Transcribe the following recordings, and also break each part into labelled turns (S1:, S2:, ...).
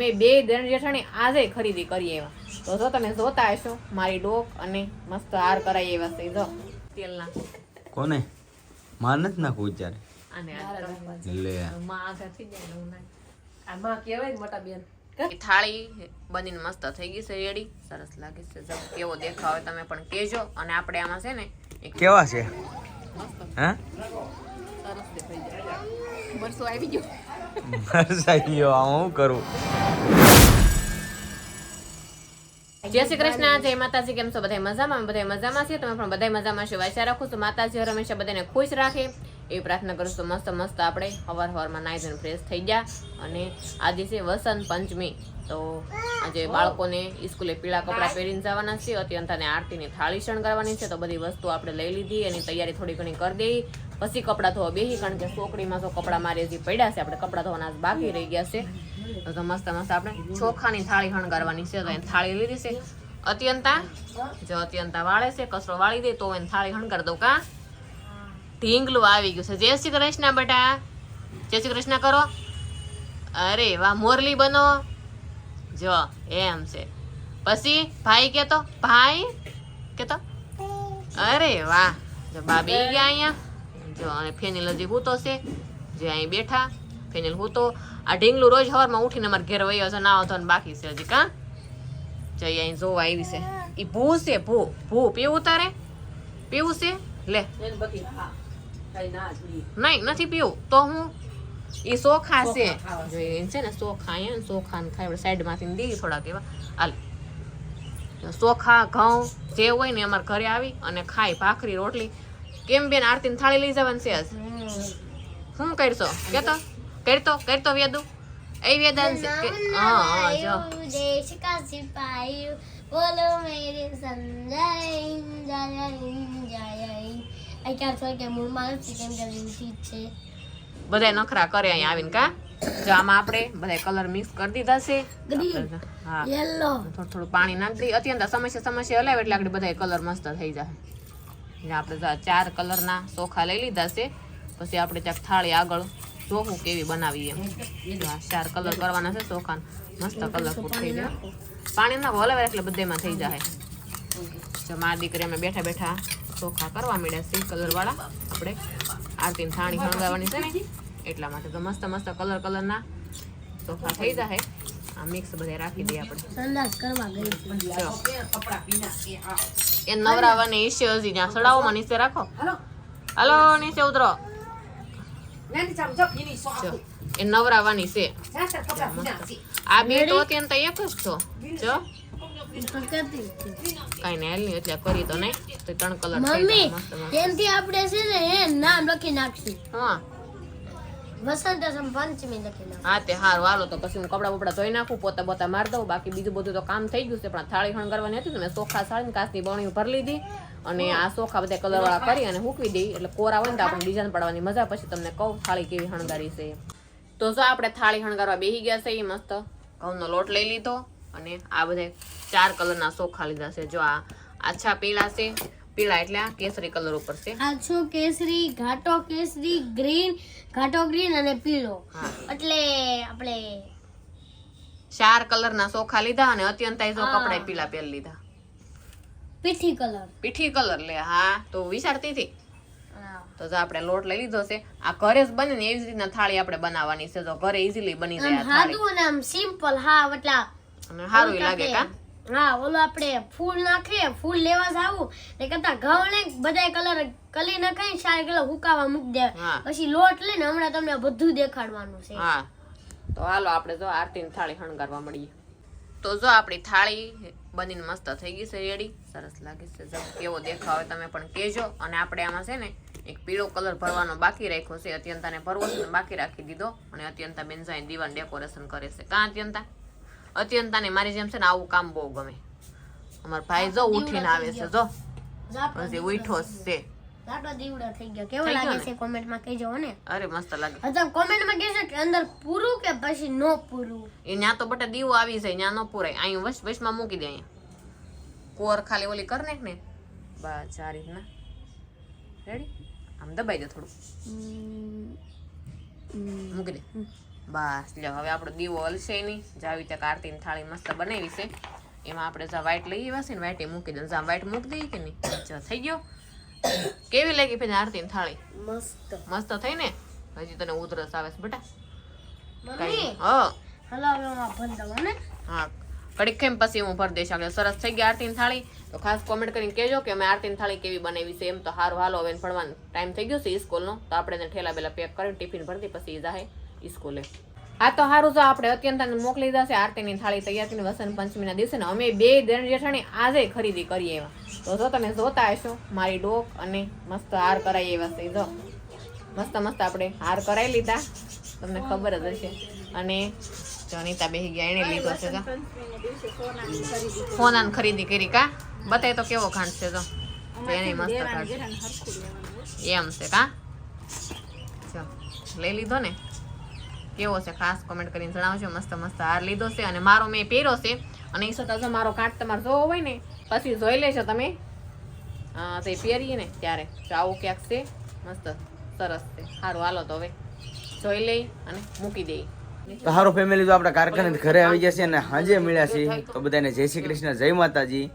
S1: મેં બે દણ જેઠાણી આજે ખરીદી કરી એવા. તો જો તમે જોતા હશો મારી ડોક અને મસ્ત હાર કરાઈ એવા છે જો. તેલના.
S2: કોને?
S1: માન જ નાખું. લે થાળી બનીને મસ્ત થઈ ગઈ છે રેડી. સરસ લાગે છે જો કેવો દેખાવ તમે પણ કેજો અને આપણે આમાં છે ને
S2: કેવા છે?
S1: મસ્ત. સરસ દેખાઈ જાય. મરસું આવી ગયું.
S2: કરું?
S1: જય શ્રી કૃષ્ણ, જય માતાજી, કેમ છો? બધા મજામાં? બધા મજામાં છે તમે પણ બધા મજામાં છો? વાંચ્યા રાખું છું માતાજી હંમેશા બધાને ખુશ રાખે. એ પ્રાર્થના કરું છું મસ્ત મસ્ત આપણે હવાર હવારમાં નાઈ ધોઈને ફ્રેશ થઈ ગયા અને આજે છે વસંત પંચમી. તો આજે બાળકોને સ્કૂલે પીળા કપડાં પહેરીને જવાના છે અત્યંત અને આરતીની થાળી શણગારવાની છે. તો બધી વસ્તુ આપણે લઈ લીધી. એની તૈયારી થોડી ઘણી કરી દઈ. પછી કપડાં ધોવા બેસી કારણ કે સોકડીમાં તો કપડાં મારી હજી પડ્યા છે, આપણે કપડાં ધોવાના બાકી રહી ગયા છે. તો મસ્ત મસ્ત આપણે ચોખાની થાળી શણગારવાની છે, તો એને થાળી લીધી છે. અત્યંતા, જો અત્યંતા વાળે છે, કચરો વાળી દે, તો એને થાળી શણગાર દઉં, કા? ઢીંગલું આવી ગયું છે. જય શ્રી કૃષ્ણ બેટા. જય શ્રી કૃષ્ણ કરો. અરે વાહ, મોરલી બનો. જો, એમ છે. પછી ભાઈ કેતો ભાઈ કેતો? અરે વાહ, જો બા બે ગયા અહીંયા. જો અને ફેનિલ હજી હૂતો છે જે અહીં બેઠા ફેનિલ હૂતો. આ ઢીંગલું રોજ સવારમાં ઉઠીને અમારે ઘેર વયો છે નાવા ધોવાનું બાકી છે હજી કાં. જઈ અહીં જોવા આવી છે. એ ભૂ છે ભૂ ભૂ પીવું તારે? પીવું છે? લે.
S3: ના
S1: નહીં નથી પીવું. તો હું? ઈ સોખા છે.
S3: જોઈએ છે.
S1: એ ને સોખા અહીંયા ને સોખા ને ખાય સાઈડમાંથી દઈએ થોડાક એવા. હાલ. સોખા ઘઉં જે હોય ને અમારે ઘરે આવી અને ખાય ભાખરી રોટલી. કેમ બેન આરતી થાળી લઈ જવાની છે શું કરશો? કેતો? કરતો? કરતો વેદુ? એ વેદાન હા જો.
S4: દેશ કા સિપાહી બોલો મેરે સંજય જય જય આ ક્યાં છો? કે મૂળ માણસ છે? કેમ કે છે?
S1: બધા નખરા કરે અહીં આવીને કા? જો આમાં આપણે બધા કલર મિક્સ કરી દીધા છે. હા.
S4: યલો
S1: થોડું થોડું પાણી નાખી દઈએ. અત્યંત સમસ્યા સમસ્યા હલાવે એટલે આપણે બધા કલર મસ્ત થઈ જાય. એટલે આપણે ચાર કલરના ચોખા લઈ લીધા છે. પછી આપણે ત્યાં થાળી આગળ જોવું કેવી બનાવીએ. ચાર કલર કરવાના છે ચોખા મસ્ત કલરફુલ થઈ જાય. પાણી ના હલાવે એટલે બધેમાં થઈ જાય. જો મારી દીકરી અમે બેઠા બેઠા ચોખા કરવા માંડ્યા સી કલરવાળા આપણે આરતીની થાળી હળગાવવાની છે. ને એટલા માટે તો મસ્ત મસ્ત કલર કલરના ચોખા થઈ જાય. આ મિક્સ બધે રાખી દઈએ આપણે.
S4: કરવા ગઈ
S3: એ
S1: નવરાવાની ઈશે હજી ત્યાં. સડાવો નીચે રાખો.
S3: હાલો.
S1: હાલો નીચે ઉતરો. એ નવરાવાની છે. આ બે તો અત્યંત એક જ છો. જો. કઈ ને હાલ એટલે કરી તો નહીં તો ત્રણ કલર
S4: મમ્મી
S1: જાય
S4: એમથી આપણે છે ને નામ લખી નાખશું.
S1: હા.
S4: વસંત પંચમી લખી
S1: હા, તે હારું. હાલો, તો પછી હું કપડા બપડા ધોઈ નાખું, પોતા પોતા માર દઉં. બાકી બીજું બધું તો કામ થઈ ગયું છે, પણ થાળી હણગારવાની હતી ને મેં સોખા સાળીને કાચની બણી ભરી લીધી અને આ સોખા બધા કલર વાળા કરી અને મૂકવી દઈ. એટલે કોરા હોય ને તો આપણે ડિઝાઇન પાડવાની મજા, પછી તમને કહું થાળી કેવી હણગારી છે. તો જો આપણે થાળી હણગારવા બેસી ગયા છે, એ મસ્ત. ઘઉંનો લોટ લઈ લીધો અને આ બધા ચાર કલરના સોખા લીધા છે. જો આ, આછા પીળા છે. પીળા એટલે આ કેસરી કલર ઉપર છે.
S4: આછો કેસરી ઘાટો કેસરી ગ્રીન ઘાટો ગ્રીન અને પીળો એટલે આપણે
S1: ચાર કલરના સોખા લીધા અને અત્યંત જો કપડા પીળા પહેરી લીધા.
S4: પીઠી કલર.
S1: પીઠી કલર લે હા. તો વિચારતી હતી. તો જો આપણે લોટ લઈ લીધો છે. આ ઘરે જ બને ને એવી જ રીતના થાળી આપણે બનાવવાની છે. તો ઘરે ઈઝીલી બની જાય થાળી.
S4: સાદું અને આમ સિમ્પલ હા એટલે
S1: અને સારું લાગે કા?
S4: હા ઓલો આપણે ફૂલ નાખીએ ફૂલ લેવા જાવું. ને કરતા ઘઉં ને બધાય કલર કલી નાખાય ચાર કલર હુકાવા મૂકી દે. પછી લોટ લઈને હમણાં તમને બધું દેખાડવાનું છે.
S1: હા. તો હાલો આપણે જો આરતીની થાળી શણગારવા મળીએ. તો જો આપણી થાળી બનીને મસ્ત થઈ ગઈ છે રેડી સરસ લાગે છે જો કેવો દેખાવ હોય તમે પણ કહેજો. અને આપણે આમાં છે ને એક પીળો કલર ભરવાનો બાકી રાખ્યો છે. અત્યંતાને ભરવો છે ને બાકી રાખી દીધો. અને અત્યંતા બેન જાય દીવાન ડેકોરેશન કરે છે. કાં અત્યંતા? અત્યંતાને મારી જેમ છે ને આવું કામ બહુ ગમે. અમારા ભાઈ જો ઉઠીને આવે છે જો. પછી ઉઠો છે.
S4: ઝાટો દીવડો થઈ ગયો. કેવો લાગે છે કોમેન્ટમાં કહેજો ને.
S1: અરે મસ્ત લાગે.
S4: અથવા કોમેન્ટમાં કહેજો કે અંદર પૂરું કે પછી નો પૂરું.
S1: એ ન્યા તો બટા દીવો આવી જાય ન્યા નો પૂરાય. અહીં વશ વશમાં મૂકી દે અહીંયા. કોર ખાલી ઓલી કર ને. બસ આ રીતના. રેડી આમ દબાઈ દે થોડું. મૂકી દે. બસ લ્યો હવે આપણો દીવો હલશે નહીં. જાવી ત્યાં આરતીની થાળી મસ્ત બનાવી છે. એમાં આપણે જા વ્હાઈટ લઈ આવ્યા છે ને વ્હાઈટ મૂકી દઉં. જા વ્હાઈટ મૂકી દઈએ કે નહીં? જો થઈ ગયો. કેવી લાગી પછી આરતીની થાળી?
S4: મસ્ત.
S1: મસ્ત થઈ ને? હજી તને ઉધરસ આવે છે બેટા. કઈ હા. હા કડીક કેમ પછી હું ભરી દઈશ. આગળ સરસ થઈ ગઈ આરતીની થાળી. તો ખાસ કોમેન્ટ કરીને કહેજો કે અમે આરતીની થાળી કેવી બનાવી છે. એમ તો હારું. હાલો હવે ભણવાનો ટાઈમ થઈ ગયો છે સ્કૂલનો. તો આપણે એને ઠેલા બેલા પેક કરીને ટિફિન ભરતી પછી જાહે. સ્કૂલે. હા તો હારું જો આપણે અત્યંત મોકલી છે આરતીની થાળી તૈયાર કરીને વસંત પંચમીના દિવસે ને અમે બે દેણ જેઠાણી આજે ખરીદી કરીએ એવા. તો જો તમે જોતા હશો, મારી ડોક અને મસ્ત હાર કરાવી એવા છે, જો. મસ્ત મસ્ત આપણે હાર કરાવી લીધા. તમને ખબર જ હશે. અને જનિતા બેહી ગયા એને લીધો છે ફોનાની ખરીદી કરી કા? બતાય તો કેવો ખાંડ છે તો એને મસ્ત એમ છે, કા? લઈ લીધો ને. કેવો છે ખાસ કોમેન્ટ કરીને જણાવજો. મસ્ત મસ્ત હાર લીધો છે અને મારો મેં પહેર્યો છે. અને એ છતાં મારો કાંટ તમારે જોવો હોય ને, પછી જોઈ લેજો તમે. તે પહેરીએ ને ત્યારે. તો ક્યાંક છે, મસ્ત, સરસ છે. સારું હાલો તો હવે. જોઈ લઈ અને મૂકી દઈ
S2: તો ફેમિલી તો આપણા કારખાને ઘરે આવી છે અને હાજે મળ્યા છીએ, તો બધાને જય શ્રી કૃષ્ણ, જય માતાજી.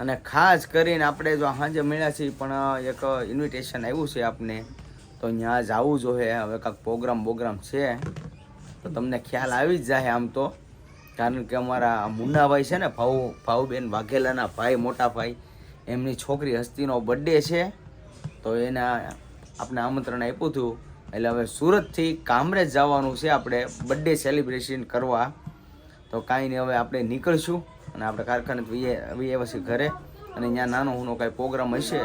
S2: અને ખાસ કરીને આપણે જો હાજે મળ્યા છીએ, પણ એક ઇન્વિટેશન આવ્યું છે આપને. તો ત્યાં જવું જોઈએ હવે કાંઈક પ્રોગ્રામ બોગ્રામ છે. તો તમને ખ્યાલ આવી જ જાય આમ તો. કારણ કે અમારા મુન્નાભાઈ છે ને, ભાઉ, ભાઉબેન વાઘેલાના ભાઈ, મોટા ભાઈ, એમની છોકરી હસ્તીનો બર્થડે છે. તો એના આપણે આમંત્રણ આપ્યું હતું. એટલે હવે સુરતથી કામરેજ જવાનું છે આપણે બર્થડે સેલિબ્રેશન કરવા. તો કાંઈ નહીં, હવે આપણે નીકળશું અને આપણે કારખાને વી પછી ઘરે. અને ત્યાં નાનો હુનો કાંઈ પ્રોગ્રામ હશે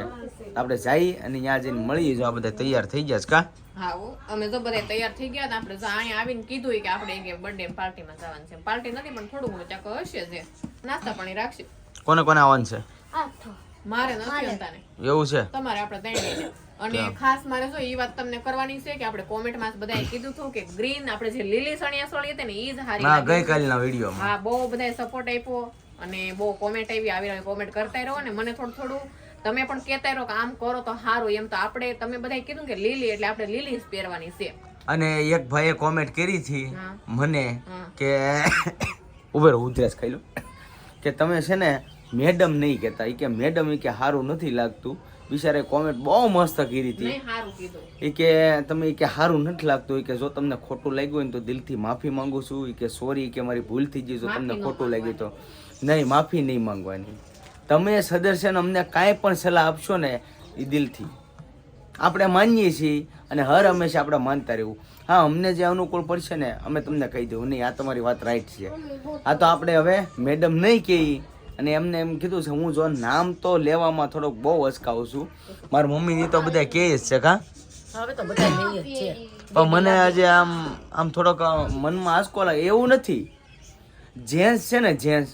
S2: આપણે જઈ અને ત્યાં જઈને મળીએ જો આ બધા તૈયાર થઈ ગયા છે કા?
S1: હા અમે તો બધા તૈયાર થઈ ગયા આપણે જો અહીંયા આવીને કીધું કે આપણે કે બર્થડે પાર્ટીમાં જવાનું છે. પાર્ટી નથી પણ થોડું ઘણું ચાકો હશે જે. નાસ્તા પાણી રાખશે.
S2: કોને કોને આવવાનું છે?
S1: મારે નથી અંતાને.
S2: એવું છે?
S1: તમારે આપણે ત્યાં ને. અને ખાસ મારે જો એ વાત તમને કરવાની છે કે આપણે કોમેન્ટમાં બધાએ કીધું હતું કે ગ્રીન આપણે જે લીલી સણિયા સોળી હતી ને એ જ હારી
S2: ના ગઈકાલના વિડીયોમાં.
S1: હા બહુ બધાએ સપોર્ટ આપ્યો. અને બહુ કોમેન્ટ આવી આવી કોમેન્ટ કરતા રહો ને મને થોડું થોડું તમે પણ કહેતા રહો કે આમ કરો તો સારું એમ તો આપણે તમે બધાએ કીધું કે લીલી એટલે આપણે લીલી જ પહેરવાની છે.
S2: અને એક ભાઈએ કોમેન્ટ કરી હતી મને. કે ઉભેર ઉધરસ ખાઈ લો કે તમે છે ને મેડમ નહીં કહેતા. એ કે મેડમ એ કે સારું નથી લાગતું. બિચારે કોમેન્ટ બહુ મસ્ત કરી હતી. એ કે તમે એ કે સારું નથી લાગતું. એ કે જો તમને ખોટું લાગ્યું હોય તો દિલથી માફી માંગુ છું. એ કે સોરી કે મારી ભૂલ થઈ ગઈ જો તમને ખોટું લાગ્યું તો. નહીં માફી નહીં માંગવાની. તમે સદર્શન અમને કાંઈ પણ સલાહ આપશો ને એ દિલથી. આપણે માનીએ છીએ અને હર હંમેશા આપણે માનતા રહેવું. હા અમને જે અનુકૂળ પડશે ને અમે તમને કહી દઉં નહીં આ તમારી વાત રાઈટ છે. આ તો આપણે હવે મેડમ નહીં કહી. અને એમને એમ કીધું છે હું જો નામ તો લેવામાં થોડોક બહુ અચકાવું છું. મારી મમ્મીની તો બધા કહે છે કા?
S3: હવે તો બધા છે.
S2: પણ મને આજે આમ આમ થોડોક મનમાં આંચકો લાગે. એવું નથી. જેન્ટ્સ છે ને જેન્ટ્સ.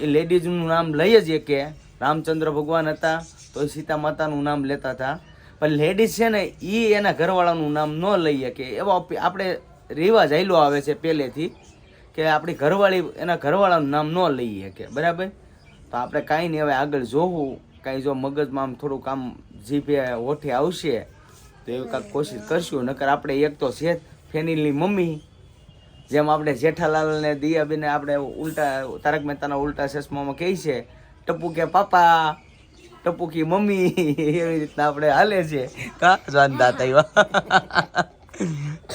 S2: એ લેડીઝનું નામ લઈ જ કે રામચંદ્ર ભગવાન હતા, તો સીતા માતાનું નામ લેતા હતા. પણ લેડીઝ છે ને એ એના ઘરવાળાનું નામ ન લઈ શકે એવો આપણે રિવાજ આયલો આવે છે પહેલેથી કે આપણી ઘરવાળી એના ઘરવાળાનું નામ ન લઈ શકે બરાબર? તો આપણે કાંઈ નહીં હવે આગળ જોવું. કાંઈ જો મગજમાં આમ થોડુંક આમ જીભે હોઠે આવશે, તો એવી કાંઈક કોશિશ કરશું. નકર આપણે એક તો છે ફેનિલની મમ્મી જેમ આપણે જેઠાલાલ ને દિયાબેને આપણે ઉલટા તારક મહેતાના ઉલટા ચશ્મામાં કહે છે ટપુ કે પાપા ટપુ કે મમ્મી એવી રીતના આપણે હાલે છે. કા? જાનતા તૈવા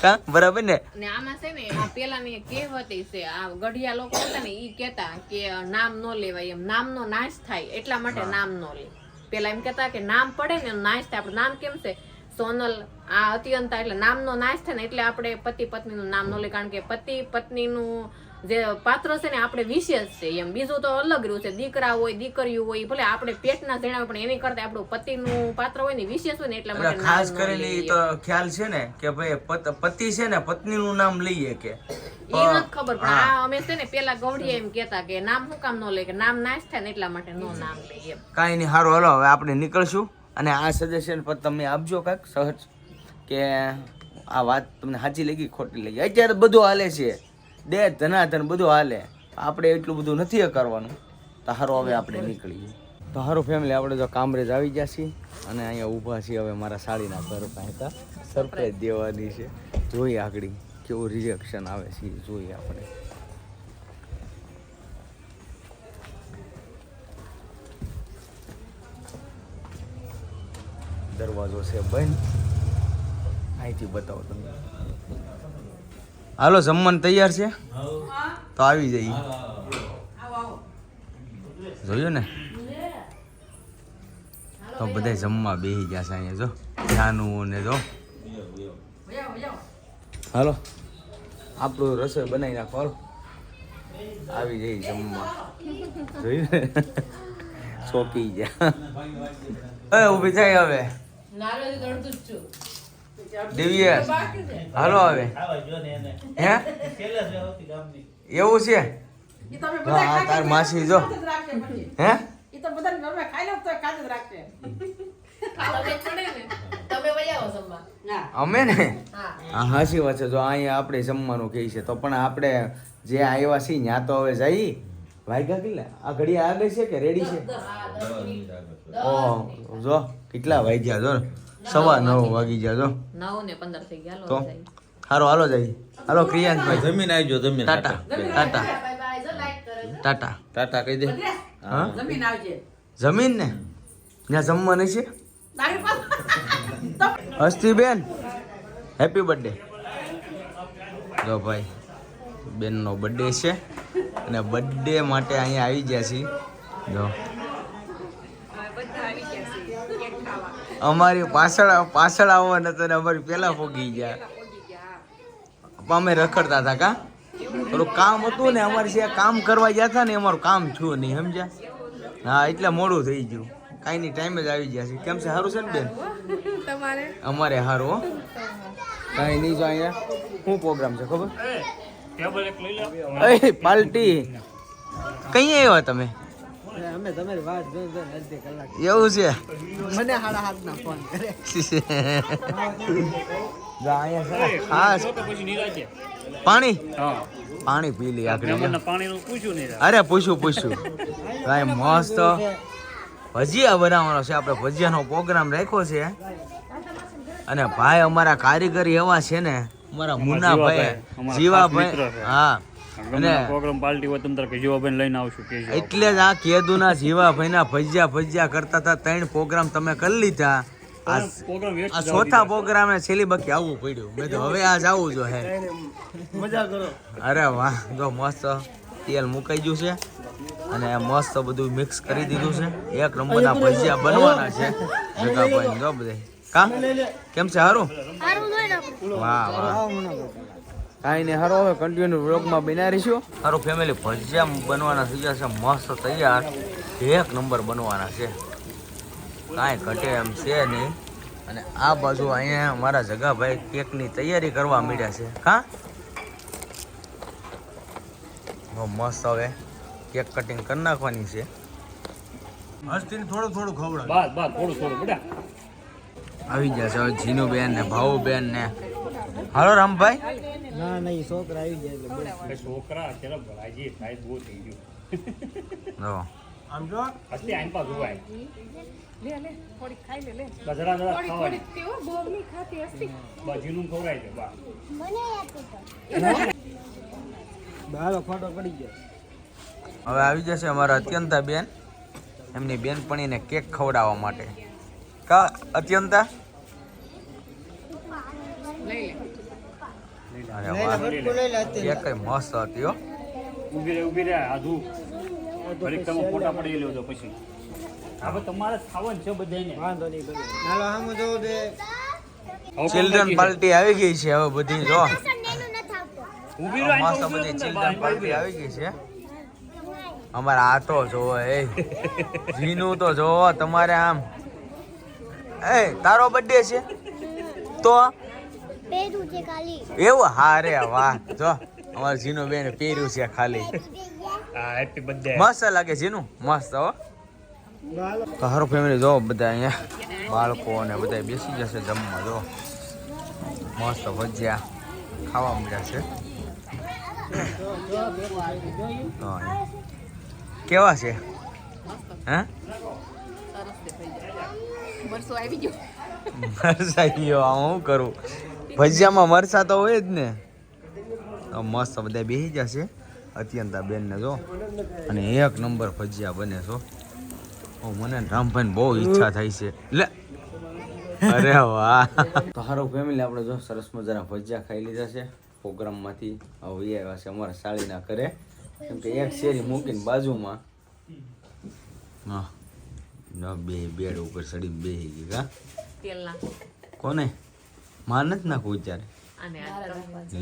S2: હા બરાબર ને?
S1: ને આમાં છે ને આ પેલાની એક કહેવત છે આ ગઢિયા લોકો હતા ને ઈ કહેતા કે નામ નો લેવાય એમ. નામનો નાશ થાય એટલા માટે નામ નો લે. પેલા એમ કહેતા કે નામ પડે ને નાશ થાય. આપણે નામ કેમ છે? સોનલ આ અત્યંતા એટલે નામનો નાશ થાય ને એટલે આપણે પતિ પત્નીનું નામ ન લે. કારણ કે પતિ પત્નીનું જે પાત્ર છે ને આપણે વિશેષ છે. એમ બીજું તો અલગ રહ્યું છે. દીકરા હોય દીકરીઓ હોય ભલે આપણે પેટના જણાવે પણ એની કરતા આપણું પતિનું પાત્ર હોય ને વિશેષ હોય ને એટલા માટે
S2: ખાસ કરીને તો ખ્યાલ છે ને કે ભાઈ પતિ છે ને પત્નીનું નામ લઈએ કે.
S1: એ નથી ખબર પણ આ અમે છે ને પેલા ગૌડિયા એમ કેતા કે નામ શું કામ ન લે કે નામ નાશ થાય ને એટલા માટે નો નામ લઈએ
S2: કાંઈ નહીં સારું હલો હવે આપણે નીકળશું. અને આ સજેશન પર તમે આપજો કાંઈક સહજ કે આ વાત તમને સાચી લાગી, ખોટી લાગી. અત્યારે બધું હાલે છે. દે, ધનાધન બધું હાલે. આપણે એટલું બધું નથી કરવાનું. તો હારો હવે આપણે નીકળીએ. તો હારું ફેમિલી આપણે જો કામરેજ આવી ગયા છીએ. અને અહીંયા ઊભા છીએ હવે મારા સાડીના ઘર પાસે સરપ્રાઈઝ દેવાની છે. જોઈએ આગળ કેવું રિએક્શન આવે છે, જોઈએ આપણે. દરવાજો છે બંધ. અહીંથી બતાવો તમે હાલો જમવાનું તૈયાર છે? તો આવી જઈએ. જોયું ને? તો બધા જમવા બેસી ગયા છે અહીંયા જો. જાનું ને જો. હાલો. આપણું રસોઈ બનાવી નાખો હાલો. આવી જઈ જમવા. જોયું ને? સોંપી ગયા. હવે ઊભી થાય હવે. દિવ્ય. હાલો હવે. હે? એવું છે? હા તાર માસી જો. હે? અમે ને? હા. હાસી વાત છે. જો અહીંયા આપણે જમવાનું કહે છે તો પણ આપણે જે આવ્યા છીએ ત્યાં તો હવે જઈ. વાગ્યા કેટલા? આ ઘડી આગળ છે કે રેડી છે? ઓહ જો કેટલા વાગ્યા જો સવા નવ વાગી ગયા જો.
S1: નવ ને પંદર થઈ ગયા
S2: તો?
S1: હાલો જાય.
S2: હારો હાલો જઈ હાલો ક્રિયાંશભાઈ.
S5: જમીન આવજો જમીન
S2: ટાટા. ટાટા ટાટા.
S5: ટાટા કહી દે.
S2: હા.
S3: જમીન આવજે.
S2: જમીન ને? ત્યાં જમવાની છે? હસ્તી બેન હેપી બર્થડે જો ભાઈ બેનનો બર્થડે છે. અને બર્થડે માટે અહીંયા આવી ગયા છીએ. જો. અમારી પાછળ પાછળ આવવાના હતા ને અમારી પેલા ફોગી ગયા. અમે રખડતા હતા કા? થોડું કામ હતું ને અમારે જે કામ કરવા ગયા હતા ને અમારું કામ થયું નહીં સમજ્યા? હા એટલે મોડું થઈ ગયું. કાંઈ નહીં ટાઈમે જ આવી ગયા છે કેમ છે સારું છે ને બેન? અમારે સારું કાંઈ નહીં જો અહીંયા. શું પ્રોગ્રામ છે ખબર? એ પાર્ટી કઈ આવ્યા તમે?
S3: અમે તમારી વાત જોઈ જોઈને અડધી કલાક.
S2: એવું છે?
S3: મને હાડા હાથ ના ફોન કરે
S2: પાણી? પાણી પી લી આગળ અરે પૂછ્યું પૂછ્યું ભાઈ મસ્ત. ભજીયા બનાવવાનો છે. આપણે ભજીયાનો પ્રોગ્રામ રાખ્યો છે. અને ભાઈ અમારા કારીગર એવા છે ને અમારા મુનાભાઈ જીવાભાઈ હા. અને
S6: પ્રોગ્રામ પાર્ટી હોય તમે તારે જીવાબેન લઈને આવશું કે
S2: એટલે જ આ કેદુના જીવાભાઈના ભજીયા ભજીયા કરતા હતા ત્રણ પ્રોગ્રામ તમે કરી લીધા. આ ચોથા પ્રોગ્રામે છેલ્લી બાકી આવવું પડ્યું. મેં તો હવે આજ આવવું જો હે. અરે વાહ જો મસ્ત તેલ મુકાઈ ગયું છે. અને મસ્ત બધું મિક્સ કરી દીધું છે. એક નંબરના ભજીયા બનવાના છે. જગાભાઈ જો બધે કા કેમ છે હારું? વાહ વાહ. કાંઈ નહીં હારો. હવે કન્ટિન્યુ વ્લોગમાં બનાવી રહીશું હારું ફેમિલી ભજીયા બનવાના થઈ ગયા છે મસ્ત તૈયાર. એક નંબર બનવાના છે. કાંઈ ઘટે એમ છે નહીં. અને આ બાજુ અહીંયા મારા જગાભાઈ કેકની તૈયારી કરવા માંડ્યા છે. હા? મસ્ત હવે. કેક કટિંગ કરી નાખવાની છે. હસ્તીને થોડું થોડું ખવડાવ.
S6: બસ બસ થોડું થોડું બેટા.
S2: આવી જશે હવે જીનુબેન ને ભાવુબેન ને. હાલો રામભાઈ.
S3: ના નહીં છોકરા આવી જાય એટલે
S6: છોકરા અત્યારે ભરાજી થાય બહુ થઈ ગયું.
S2: જો.
S6: હસ્તી આઈન પા જોવાય ગજરા જરા ખાવાય બાજીનું ખવડાય છે બા.
S3: હાલો ફોટો પડી ગયો.
S2: હવે આવી જશે અમારા અત્યંતા બેન. એમની બેનપણીને કેક ખવડાવવા માટે. કા अत्यंत અરે વાહ. કેક કઈ મસ્ત હતી હો.
S6: ઊભી રહે ઊભી રહે આધુ. ઘડીક તમે ફોટા પડી લેજો પછી. હવે તમારે ખાવાનું છે બધાને
S3: વાંધો નહીં ભલે. હાલો આમ જોવો દે
S2: ચિલ્ડ્રન પાર્ટી આવી ગઈ છે હવે બધી જો.
S6: ઊભી રહે
S2: મસ્ત બધી ચિલ્ડ્રન પાર્ટી આવી ગઈ છે. અમારા આ તો જોવો એ. જીનું તો જોવો તમારે આમ. એ તારો બર્થડે છે? તો?
S4: પેરું છે ખાલી.
S2: એવું? હા રે વાહ. જો અમારે જીનું બેન પહેર્યું છે ખાલી.
S6: હા હેપી બર્થડે
S2: મસ્ત લાગે જીનું મસ્ત હો. તો હારો ફેમિલી જો બધા અહીંયા બાળકો ને બધા બેસી જશે જમવા જો. મસ્ત ભજીયા ખાવા મળ્યા છે. કેવા છે? હે? મરસાઈ ગયો. આ હું કરું? ભજીયામાં મરસા તો હોય જ ને. હવે મસ્ત બધા બેસી જશે અત્યંતા બેનને જો. અને એક નંબર ભજીયા બને છો ઓ મને રામભાઈ બહુ ઈચ્છા થાય છે. લે. અરે વાહ. તો હારો ફેમિલી આપણે જો સરસ મજાના ભજીયા ખાઈ લીધા છે. પ્રોગ્રામમાંથી હવે એ આવ્યા છે અમારા સાળીના ઘરે. કેમ કે એક શેરી મૂકીને બાજુમાં. હા. ન બે બેડ ઉપર ચડી બે ગઈ કા?
S1: તેલ નાખો
S2: કોને? માં નથી નાખવું
S1: અને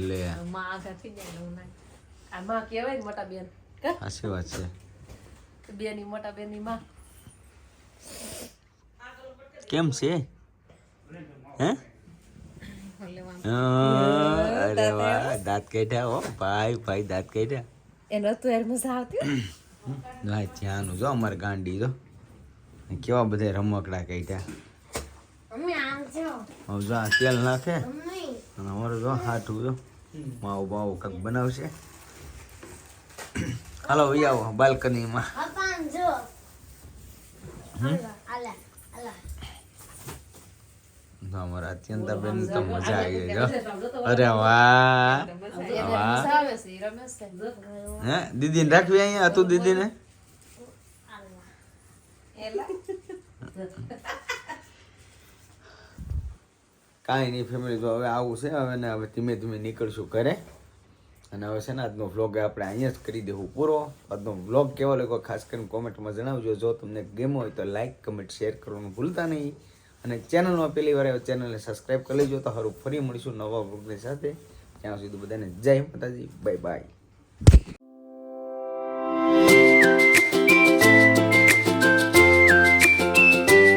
S2: લે.
S1: માં થઈ જાય હું
S5: કહેવાય મોટા બેન કા?
S2: સાચી વાત છે?
S5: બેની મોટા બેની માં.
S2: કેમ છે? હે? હા, અરે વાહ દાંત કાઢ્યા હો ભાઈ ભાઈ દાંત કાઢ્યા.
S5: એનો તો યાર મજા આવતી
S2: ના ધ્યાન જો અમારે ગાંડી જો કેવા બધા રમકડા કાઢ્યા?
S4: જો.
S2: આ તેલ નાખે. અને અમારે જો હાથું જો માવો બાવો કંઈક બનાવશે. હાલો ભાઈ આવો બાલ્કનીમાં. અમારા અત્યંતા બેન તો મજા આવી ગઈ અરે વાહ. વાહ. હે દીદીને રાખવી અહીંયા હતું દીદીને? કાંઈ નહીં ફેમિલી તો હવે આવું છે. હવે ને હવે ધીમે ધીમે નીકળશું ઘરે. અને હવે છે ને આજનો વ્લોગ આપણે અહીંયા જ કરી દેવું પૂરો. આજનો વ્લોગ કેવો લાગ્યો ખાસ કરીને કોમેન્ટમાં જણાવજો. જો તમને ગેમ હોય તો લાઈક કમેન્ટ શેર કરવાનું ભૂલતા નહીં. અને ચેનલમાં પહેલી વાર ચેનલને સબસ્ક્રાઈબ કરી લેજો તો સારું ફરી મળીશું નવા વ્લોગની સાથે. ત્યાં સુધી બધાને જય માતાજી. Bye bye